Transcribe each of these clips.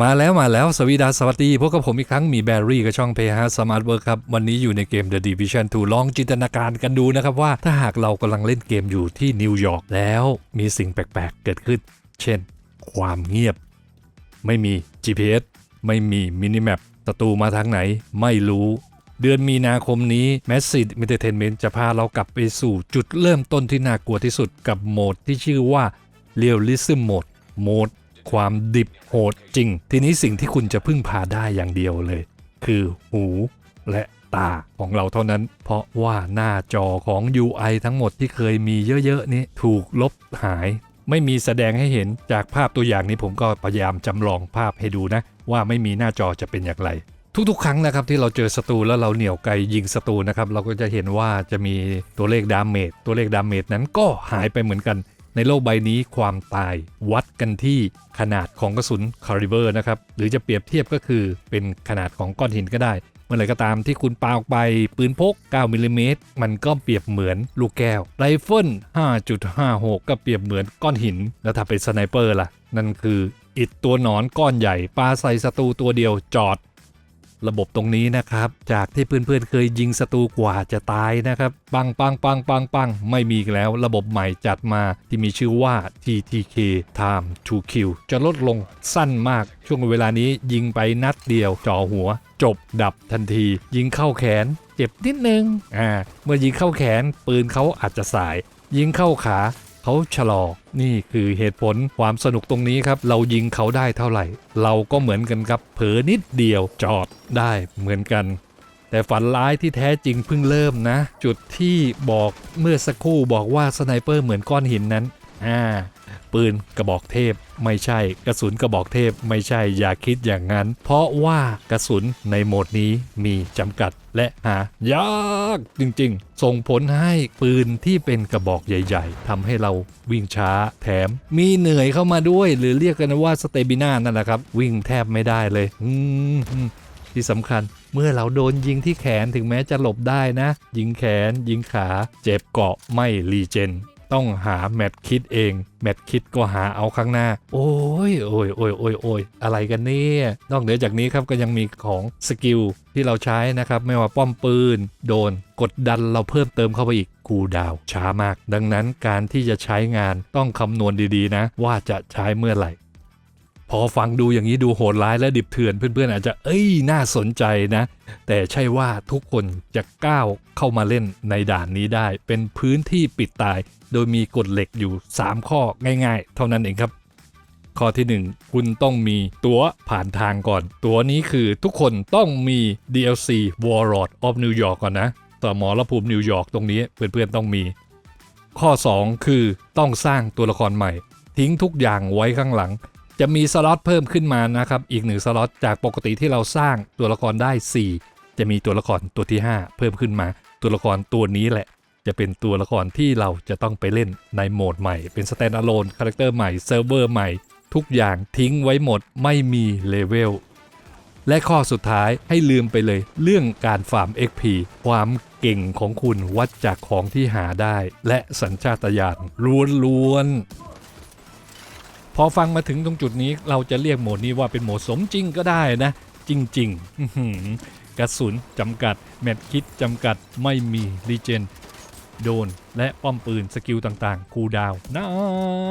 มาแล้วมาแล้วสวีดาสวัสดีพบกับผมอีกครั้งมีแบรี่กับช่องเพย์ฮาสมาร์ทเวิร์ครับ วันนี้อยู่ในเกม The Division 2 ลองจินตนาการกันดูนะครับว่าถ้าหากเรากำลังเล่นเกมอยู่ที่นิวยอร์กแล้วมีสิ่งแปลก ๆ เกิดขึ้น เช่น ความเงียบ ไม่มี GPS ไม่มีมินิแมปศัตรูมาทางไหน ไม่รู้ เดือนมีนาคมนี้ Massive Entertainment จะพาเรากลับไปสู่จุดเริ่มต้นที่น่ากลัวที่สุดกับโหมดที่ชื่อว่า Realism Mode โหมด ความดิบโหดจริง ทีนี้สิ่งที่คุณจะพึ่งพาได้อย่างเดียวเลย คือหูและตาของเราเท่านั้น เพราะว่าหน้าจอของ UI ทั้งหมดที่เคยมีเยอะๆนี้ถูกลบหาย ไม่มีแสดงให้เห็นจากภาพตัวอย่างนี้ผมก็พยายามจำลองภาพให้ดูนะ ว่าไม่มีหน้าจอจะเป็นอย่างไร ทุกๆ ครั้งนะครับที่เราเจอศัตรูแล้วเราเหนี่ยวไกยิงศัตรูนะครับเราก็จะเห็นว่าจะมีตัวเลขดาเมจตัวเลขดาเมจนั้นก็หายไปเหมือนกัน ในโลกใบนี้ความตายวัดกันที่ขนาดของกระสุนคาริเบอร์นะครับ หรือจะเปรียบเทียบก็คือเป็นขนาดของก้อนหินก็ได้ เมื่อไหร่ก็ตามที่คุณปาออกไปปืนพก 9มิลลิเมตรมันก็เปรียบเหมือนลูกแก้วไรเฟิล5.56 ก็เปรียบเหมือนก้อนหิน แล้วถ้าเป็นสไนเปอร์ล่ะ นั่นคืออิดตัวหนอนก้อนใหญ่ปาใส่ศัตรูตัวเดียวจอด ระบบตรงนี้นะครับ จากที่เพื่อนๆเคยยิงศัตรูกว่าจะตายนะครับ ปังปังปังปังปังไม่มีแล้วระบบใหม่จัดมาที่มีชื่อว่า TTK Time to Kill จะลดลงสั้นมากช่วงเวลานี้ยิงไปนัดเดียวจ่อหัว จบดับทันที ยิงเข้าแขน เจ็บนิดนึงอ่าเมื่อยิงเข้าแขนปืนเขาอาจจะสาย ยิงเข้าขา เขาชะลอ นี่คือเหตุผลความสนุกตรงนี้ครับ เรายิงเขาได้เท่าไหร่ เราก็เหมือนกันครับ เผลอนิดเดียวจอดได้เหมือนกัน แต่ฝันร้ายที่แท้จริงเพิ่งเริ่มนะ จุดที่บอกเมื่อสักครู่บอกว่าสไนเปอร์เหมือนก้อนหินนั้น อ่า ปืนกระบอกเทพไม่ใช่ กระสุนกระบอกเทพไม่ใช่อย่าคิดอย่างนั้น เพราะว่ากระสุนในโหมดนี้มีจำกัดและหายากจริงๆ ส่งผลให้ปืนที่เป็นกระบอกใหญ่ๆทำให้เราวิ่งช้าแถม มีเหนื่อยเข้ามาด้วย หรือเรียกกันว่าสเตบิน่านั่นแหละครับ วิ่งแทบไม่ได้เลยอืมที่สำคัญเมื่อเราโดนยิงที่แขนถึงแม้จะหลบได้นะ ยิงแขนยิงขา เจ็บเกาะไม่รีเจน ต้องหาแมทคิดเอง แมทคิดก็หาเอาข้างหน้า โอ้ยโอ้ยโอ้ยโอ้ยโอ้ยอะไรกันเนี่ยนอกเหนือจากนี้ครับก็ยังมีของสกิลที่เราใช้นะครับ ไม่ว่าป้อมปืน โดน กดดันเราเพิ่มเติมเข้าไปอีกคูดาวช้ามาก ดังนั้นการที่จะใช้งานต้องคำนวณดีๆนะ ว่าจะใช้เมื่อไหร่ พอฟังดูอย่างนี้ดูโหดร้ายและดิบเถื่อนเพื่อนๆอาจจะเอ้ยน่าสนใจนะ แต่ใช่ว่าทุกคนจะก้าวเข้ามาเล่นในด่านนี้ได้ เป็นพื้นที่ปิดตาย โดยมีกฎเหล็กอยู่ 3 ข้อง่าย ๆ เท่านั้นเองครับ ข้อที่ 1 คุณต้องมีตั๋วผ่านทางก่อน ตั๋วนี้คือทุกคนต้องมี DLC Warlord of New York ก่อนนะต่อหมอระภูมินิวยอร์กตรงนี้เพื่อนๆต้องมี ข้อ 2 คือต้องสร้างตัวละครใหม่ ทิ้งทุกอย่างไว้ข้างหลัง จะมีสล็อตเพิ่มขึ้นมานะครับ อีกหนึ่งสล็อตจากปกติที่เราสร้างตัวละครได้ 4 จะมีตัวละครตัวที่ 5 เพิ่มขึ้นมา ตัวละครตัวนี้แหละ จะเป็นตัวละครที่เราจะต้องไปเล่นในโหมดใหม่ เป็นสแตนด์อะโลนคาแรคเตอร์ใหม่เซิร์ฟเวอร์ใหม่ ทุกอย่างทิ้งไว้หมดไม่มีเลเวลและข้อสุดท้ายให้ลืมไปเลย เรื่องการฟาร์ม XP ความเก่งของคุณวัดจากของที่หาได้ และสัญชาตญาณล้วนๆ พอฟังมาถึงตรงจุดนี้เราจะเรียกโหมดนี้ว่าเป็นโหมดสมจริงก็ได้นะ จริงๆกระสุนจำกัด แมทคิดจำกัดไม่มีรีเจนโดน และป้อมปืนสกิลต่างๆ คูดาวน์นา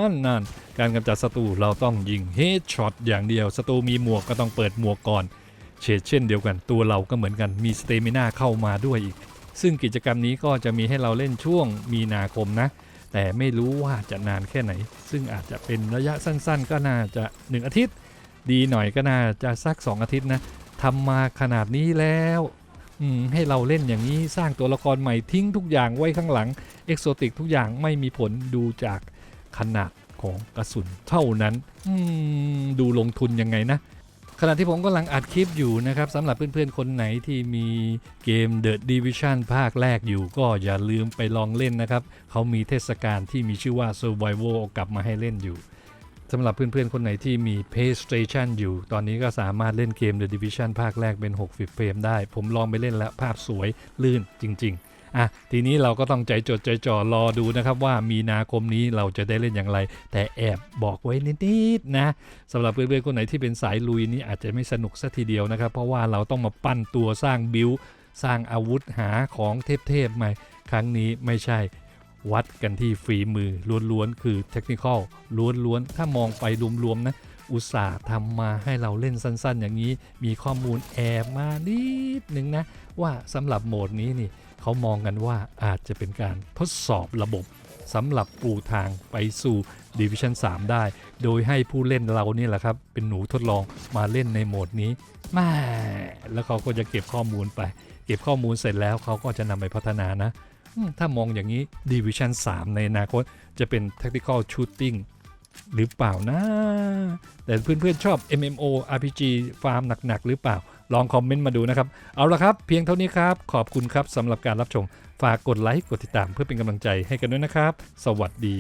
นนานการกำจัดศัตรูเราต้องยิงเฮดช็อตอย่างเดียวศัตรูมีหมวกก็ต้องเปิดหมวกก่อน เฉดเช่นเดียวกันตัวเราก็เหมือนกันมีสเตมิน่าเข้ามาด้วยอีก ซึ่งกิจกรรมนี้ก็จะมีให้เราเล่นช่วงมีนาคมนะ แต่ไม่รู้ว่าจะนานแค่ไหน ซึ่งอาจจะเป็นระยะสั้นๆ ก็น่าจะ 1 อาทิตย์ ดีหน่อยก็น่าจะสัก 2 อาทิตย์นะทำมาขนาดนี้แล้วให้เราเล่นอย่างนี้สร้างตัวละครใหม่ทิ้งทุกอย่างไว้ข้างหลัง เอกโซติกทุกอย่างไม่มีผลดูจากขนาดของกระสุนเท่านั้นดูลงทุนยังไงนะ ขณะที่ผมกำลังอัดคลิปอยู่นะครับสำหรับเพื่อนๆ คนไหนที่มีเกม The Division ภาคแรกอยู่ก็อย่าลืมไปลองเล่นนะครับ เขามีเทศกาลที่มีชื่อว่า Survival กลับมาให้เล่นอยู่สำหรับเพื่อนๆ คนไหนที่มี PlayStation อยู่ ตอนนี้ก็สามารถเล่นเกม The Division ภาคแรกเป็น 60 เฟรมได้ ผมลองไปเล่นแล้วภาพสวยลื่นจริง ๆ อะทีนี้เราก็ต้องใจจดใจจ่อรอดูนะครับว่ามีนาคมนี้เราจะได้เล่นอย่างไร แต่แอบบอกไว้นิดๆนะสำหรับเพื่อนๆคนไหนที่เป็นสายลุยนี่อาจจะไม่สนุกสัทีเดียวนะครับ เพราะว่าเราต้องมาปั้นตัวสร้างบิลสร้างอาวุธหาของเทพๆใหม่ ครั้งนี้ไม่ใช่วัดกันที่ฝีมือล้วนๆ คือเทคนิคอลล้วนๆ ถ้ามองไปรวมๆ นะ อุตส่าห์ทำมาให้เราเล่นสั้นๆ อย่างนี้ มีข้อมูลแอบมานิดนึงนะ ว่าสำหรับโหมดนี้นี่ เขามองกันว่าอาจจะเป็นการทดสอบระบบสำหรับปูทางไปสู่ Division 3ได้ โดยให้ผู้เล่นเรานี่แหละครับ เป็นหนูทดลองมาเล่นในโหมดนี้ม่แล้วเขาก็จะเก็บข้อมูลไป เก็บข้อมูลเสร็จแล้วเขาก็จะนำไปพัฒนานะ ถ้ามองอย่างนี้ Division 3ในอนาคตจะเป็น Tactical Shooting หรือเปล่านะ แต่เพื่อนๆชอบ MMO RPG ฟาร์มหนัก ๆ หรือเปล่า ลองคอมเมนต์มาดูนะครับ เอาละครับ เพียงเท่านี้ครับ ขอบคุณครับสำหรับการรับชม ฝากกดไลค์กดติดตามเพื่อเป็นกำลังใจให้กันด้วยนะครับ สวัสดี